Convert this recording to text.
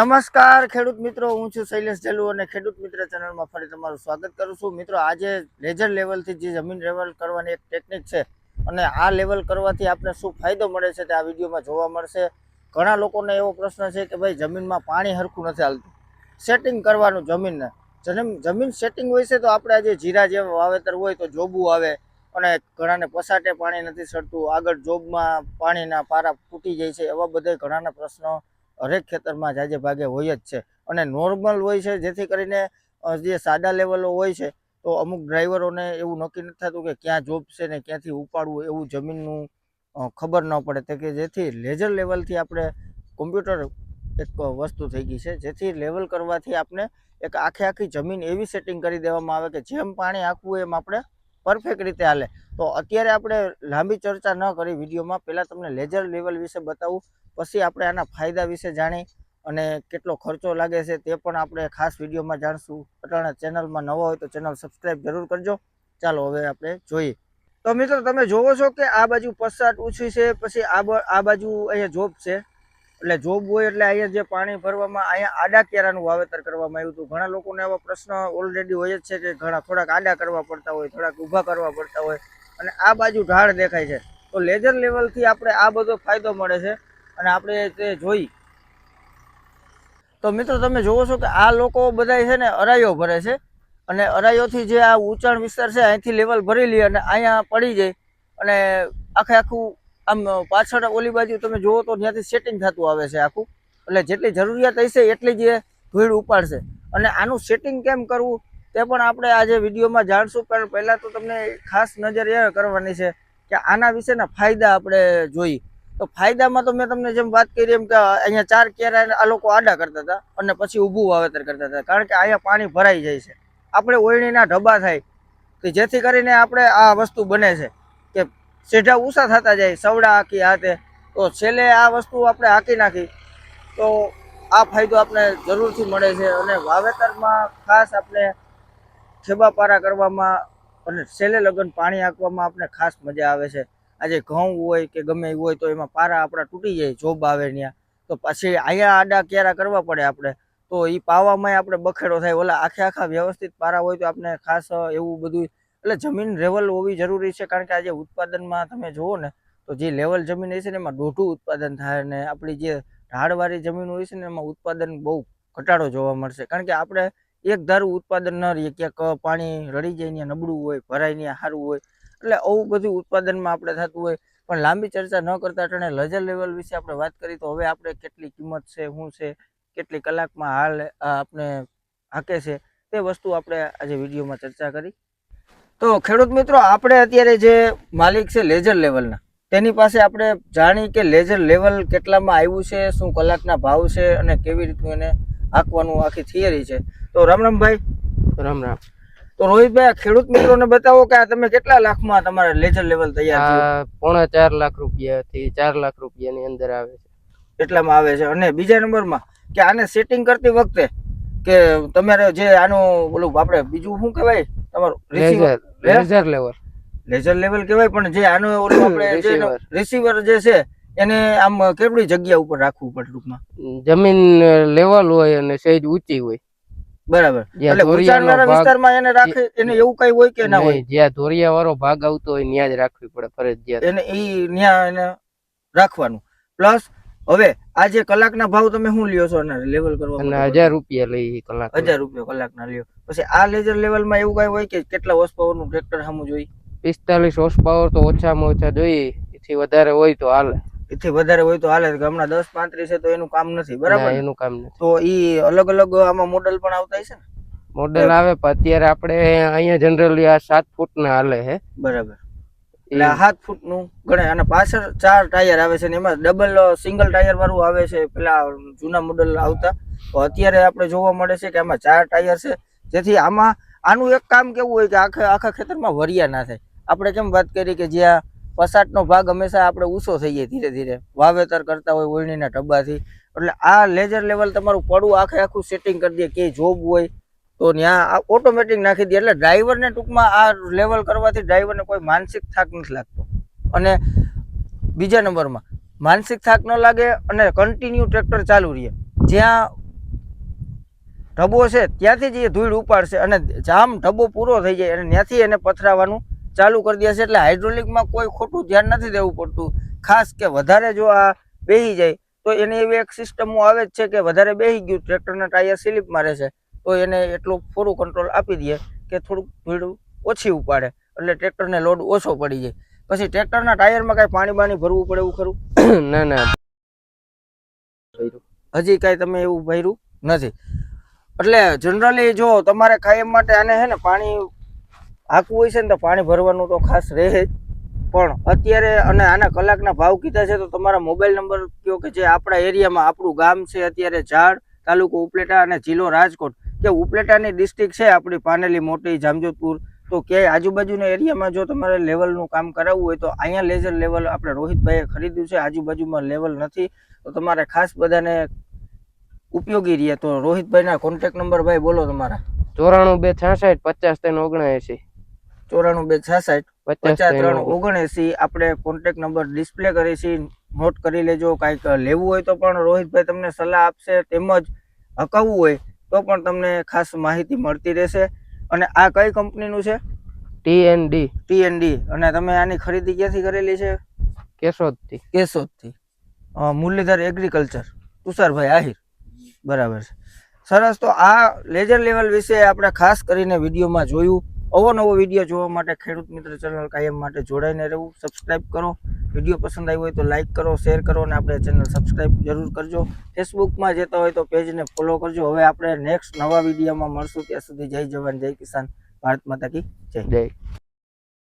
નમસ્કાર, ખેડૂત મિત્રો. હું છું શૈલેષ જલુ અને ખેડૂત મિત્ર ચેનલમાં ફરી તમારું સ્વાગત કરું છું. મિત્રો, આજે લેજર લેવલથી જે જમીન લેવલ કરવાની એક ટેકનિક છે અને આ લેવલ કરવાથી આપણે શું ફાયદો મળે છે તે આ વિડીયોમાં જોવા મળશે. ઘણા લોકોને એવો પ્રશ્ન છે કે ભાઈ, જમીનમાં પાણી હરખું નથી હાલતું. સેટિંગ કરવાનું જમીનને. જમીન સેટિંગ હોય છે તો આપણે આજે જીરા જેવા વાવેતર હોય તો જોબું આવે અને ઘણાને પસાટે પાણી નથી સડતું. આગળ જોબમાં પાણીના પારા ફૂટી જાય છે એવા બધા ઘણાના પ્રશ્નો હરેક ખેતરમાં જાજે ભાગે હોય જ છે. અને નોર્મલ હોય છે, જેથી કરીને જે સાદા લેવલો હોય છે, તો અમુક ડ્રાઈવરોને એવું નક્કી નથી થતું કે ક્યાં જોબ છે ને ક્યાંથી ઉપાડવું એવું જમીનનું ખબર ન પડે. તે કે જેથી લેઝર લેવલથી આપણે કોમ્પ્યુટર એક વસ્તુ થઈ ગઈ છે, જેથી લેવલ કરવાથી આપણે એક આખે આખી જમીન એવી સેટિંગ કરી દેવામાં આવે કે જેમ પાણી આખવું એમ આપણે પરફેક્ટ રીતે હાલે. તો અત્યારે આપણે લાંબી ચર્ચા ન કરી વિડીયોમાં. પહેલાં તમને લેજર લેવલ વિશે બતાવું. પછી આપણે આના ફાયદા વિશે જાણી અને કેટલો ખર્ચો લાગે છે તે પણ આપણે ખાસ વિડીયોમાં જાણશું. અટાણે ચેનલમાં નવા હોય તો ચેનલ સબસ્ક્રાઈબ જરૂર કરજો. ચાલો હવે આપણે જોઈએ. તો મિત્રો, તમે જોવો છો કે આ બાજુ પસાટ ઊંચી છે, પછી આ આ બાજુ અહીંયા જોબ છે. એટલે જોબ હોય એટલે અહીંયા જે પાણી ભરવામાં, અહીંયા આડા કેરાનું વાવેતર કરવામાં આવ્યું હતું. ઘણા લોકોને એવા પ્રશ્ન ઓલરેડી હોય જ છે કે ઘણા થોડાક આડા કરવા પડતા હોય, થોડાક ઊભા કરવા પડતા હોય અને આ બાજુ ઢાળ દેખાય છે. તો લેજર લેવલથી આપણે આ બધો ફાયદો મળે છે અને આપણે તે જોઈ. તો મિત્રો તમે જોવો છો કે આ લોકો બધા છે ને અરાઈઓ ભરે છે અને અરાઈઓથી જે આ ઊંચાણ વિસ્તાર છે, અહીંથી લેવલ ભરી લે અને અહીંયા પડી જાય અને આખે આખું આમ પાછળ ઓલી બાજુ તમે જુઓ તો ત્યાંથી સેટિંગ થતું આવે છે આખું. એટલે જેટલી જરૂરિયાત હશે એટલી જ એ ધૂળ ઉપાડશે. અને આનું સેટિંગ કેમ કરવું તે પણ આપણે આજે વિડીયોમાં જાણશું. પણ પહેલાં તો તમને ખાસ નજર એ કરવાની છે કે આના વિશેના ફાયદા આપણે જોઈ તો ફાયદામાં તો મેં તમને જેમ વાત કરી એમ કે અહીંયા ચાર કેરા આ લોકો આડા કરતા હતા અને પછી ઊભું વાવેતર કરતા હતા. કારણ કે અહીંયા પાણી ભરાઈ જાય છે. આપણે ઓયણીના ઢબા થાય. કે જેથી કરીને આપણે આ વસ્તુ બને છે. સીધા ઊંચા થતા જાય, સવડા આંકી હાથે. તો છેલ્લે આ વસ્તુ આપણે હાંકી નાખી. તો આ ફાયદો આપણે જરૂરથી મળે છે અને વાવેતરમાં ખાસ આપણે ખેબાપારા કરવામાં અને છેલ્લે લગન પાણી આંકવામાં આપણે ખાસ મજા આવે છે. આજે ઘઉં હોય કે ગમે હોય તો એમાં પારા આપણા તૂટી જાય, જોબ આવે ત્યાં તો પછી અહીંયા આડા ક્યારા કરવા પડે આપણે. તો એ પાવામાં આપણે બખેડો થાય. ઓલા આખે આખા વ્યવસ્થિત પારા હોય તો આપણે ખાસ એવું બધું એટલે જમીન લેવલ હોવી જરૂરી છે, કારણ કે આજે ઉત્પાદનમાં તમે જુઓ ને, તો જે લેવલ જમીન હશે ને, એમાં દોઢું ઉત્પાદન થાય ને આપણી જે ઢાળવાળી જમીન હોય છે ને, એમાં ઉત્પાદન બહુ ઘટાડો જોવા મળશે. કારણ કે આપણે એક ધારું ઉત્પાદન ન રહીએ, ક્યાંક પાણી રડી જાય ત્યાં નબળું હોય, ભરાય ત્યાં સારું હોય, એટલે આવું બધું ઉત્પાદનમાં આપણે થતું હોય. પણ લાંબી ચર્ચા ન કરતા અટાણે લજર લેવલ વિશે આપણે વાત કરી, તો હવે આપણે કેટલી કિંમત છે, શું છે, કેટલી કલાકમાં હાલ આપણે હાકે છે, તે વસ્તુ આપણે આજે વિડીયોમાં ચર્ચા કરી. તો ખેડૂત મિત્રો આપણે અત્યારે જે માલિક છે લેઝર લેવલના તેની પાસે આપણે જાણી કે લેઝર લેવલ કેટલામાં આવ્યું છે શું કલાકના ભાવ છે અને કેવી રીતનું એને આંકવાનું આખી થિયરી છે. તો રામ રામભાઈ રામ રામ. તો રોહિતભાઈ ખેડૂત મિત્રોને બતાવો કે આ તમે કેટલા લાખમાં તમારા લેઝર લેવલ તૈયાર પોણા ચાર લાખ રૂપિયાથી ચાર લાખ રૂપિયાની અંદર આવે છે. એટલામાં આવે છે. અને બીજા નંબરમાં કે આને સેટિંગ કરતી વખતે કે તમારે જે આનું ઓલું આપણે બીજું શું કહેવાય? તમારું leisure leisure level leisure level કહેવાય પણ જે આનો ઓલું આપણે જે રિસીવર જે છે એને આમ કેટલી જગ્યા ઉપર રાખવું પડે ટૂંકમાં? જમીન લેવલ હોય અને સહેજ ઊંચી હોય. બરાબર. એટલે વિસ્તારમાં એને રાખે એને એવું કઈ હોય કે ના હોય? જ્યાં ધોરિયા વાળો ભાગ આવતો હોય ત્યાં જ રાખવી પડે ફરજિયાત. એને ઈ ત્યાં એને રાખવાનું. પ્લસ હવે આ જે કલાકના ભાવ તમે શું લ્યો છો? અને લેવલ કરવા અને હજાર રૂપિયા લઈ કલાક. હજાર રૂપિયા કલાકના લ્યો. પછી આ લેજર લેવલમાં એવું કઈ હોય કે કેટલા હોર્સ પાવરનું ટ્રેક્ટર સામું જોઈએ? પિસ્તાલીસ હોર્સ પાવર તો ઓછામાં ઓછા જોઈએ. એથી વધારે હોય તો હાલે. એથી વધારે હોય તો હાલે. હમણાં દસ પાંત્રીસ છે તો એનું કામ નથી. બરાબર એનું કામ નથી. તો ઈ અલગ અલગ આમાં મોડલ પણ આવતા હશે ને? મોડેલ આવે પણ અત્યારે આપણે અહીંયા જનરલી આ સાત ફૂટ ના હાલે હે બરાબર. એટલે હાથ સાત ફૂટનું ગણાય. અને પાછળ ચાર ટાયર આવે છે ને એમાં ડબલ સિંગલ ટાયર વાળું આવે છે. પેલા જૂના મોડલ આવતા. તો અત્યારે આપણે જોવા મળે છે કે આમાં ચાર ટાયર છે. જેથી આમાં આનું એક કામ કેવું હોય કે આખા આખા ખેતરમાં વરિયા ના થાય. આપણે કેમ વાત કરી કે જ્યાં પસાટનો ભાગ હંમેશા આપણે ઊંચો થઈ જાય ધીરે ધીરે. વાવેતર કરતા હોય ઓળણીના ટબ્બાથી એટલે આ લેઝર લેવલ તમારું પડવું આખે આખું સેટિંગ કરી દે કે જોબ હોય તો ત્યાં ઓટોમેટિક નાખી દે એટલે ડ્રાઈવરને ટૂંકમાં આ લેવલ કરવાથી ડ્રાઈવરને કોઈ માનસિક થાક નથી લાગતો. અને બીજા નંબરમાં, માનસિક થાક ન લાગે અને કન્ટિન્યુ ટ્રેક્ટર ચાલુ રહે. જ્યાં ઢબો છે ત્યાંથી જ એ ધૂળ ઉપાડશે અને જામ ઢબો પૂરો થઈ જાય અને ત્યાંથી એને પથરાવાનું ચાલુ કરી દેશે એટલે હાઇડ્રોલિકમાં કોઈ ખોટું ધ્યાન નથી દેવું પડતું. ખાસ કે વધારે જો આ બેહી જાય, તો એની એવી એક સિસ્ટમો આવે જ છે કે વધારે બેહી ગયું ટ્રેક્ટરના ટાયર સ્લીપ મારે છે. તો એને એટલું થોડું કંટ્રોલ આપી દે કે થોડુંક ભીડ ઓછી ઉપાડે. એટલે ટ્રેક્ટરને લોડ ઓછો પડી જાય. પછી ટ્રેક્ટરના ટાયરમાં કાંઈ પાણી બાણી ભરવું પડે એવું ખરું? ના ના. હજી કાંઈ તમે એવું ભર્યું નથી. એટલે જનરલી જો તમારે કાયમ માટે આને છે ને પાણી હાંકવું હોય છે ને તો પાણી ભરવાનું તો ખાસ રહે જ. પણ અત્યારે અને આના કલાકના ભાવ કીધા છે તો તમારા મોબાઈલ નંબર કયો કે જે આપણા એરિયામાં આપણું ગામ છે અત્યારે ઝાડ તાલુકો ઉપલેટા અને જિલ્લો રાજકોટ. કે ઉપલેટાની ડિસ્ટ્રિક્ટ છે આપણી પાનેલી મોટી જામજોધપુર તો ક્યાંય આજુબાજુના એરિયામાં જો તમારે લેવલનું કામ કરાવવું હોય તો અહીંયા લેઝર લેવલ આપણે રોહિતભાઈએ ખરીદ્યું છે આજુબાજુમાં લેવલ નથી તો તમારે ખાસ બધાને ઉપયોગી રહે. તો રોહિતભાઈના કોન્ટેક નંબર ભાઈ બોલો તમારા. ચોરાણું બે છાસઠ પચાસ ત્રણ ઓગણએસી. ચોરાણું બે છાસઠ પચાસ ત્રણ ઓગણએસી. આપણે કોન્ટેક નંબર ડિસ્પ્લે કરી છે નોટ કરી લેજો કાંઈક લેવું હોય તો પણ રોહિતભાઈ તમને સલાહ આપશે તેમજ હકાવવું હોય તો પણ તમને ખાસ માહિતી મળતી રહેશે. અને આ કઈ કંપનીનું છે? ટી એન ડી ટીએનડી અને તમે આની ખરીદી ક્યાંથી કરેલી છે? કેશોદથી. કેશોદથી. મુરલીધર એગ્રીકલ્ચર તુષારભાઈ આહિર. બરાબર છે. સરસ તો આ લેજર લેવલ વિશે આપણે ખાસ કરીને વિડીયોમાં જોયું. અવનવો વીડિયો જોવા માટે ખેડૂત મિત્ર ચેનલ કાયમ માટે જોડાઈને રહેવું. સબસ્ક્રાઈબ કરો. વીડિયો પસંદ આવ્યો હોય તો લાઇક કરો શેર કરો અને આપણે ચેનલ સબસ્ક્રાઈબ જરૂર કરજો. ફેસબુકમાં જતા હોય તો પેજને ફોલો કરજો. હવે આપણે નેક્સ્ટ નવા વિડીયોમાં મળશું. ત્યાં સુધી જય જવાન, જય કિસાન. ભારત માતા કી જય. જય.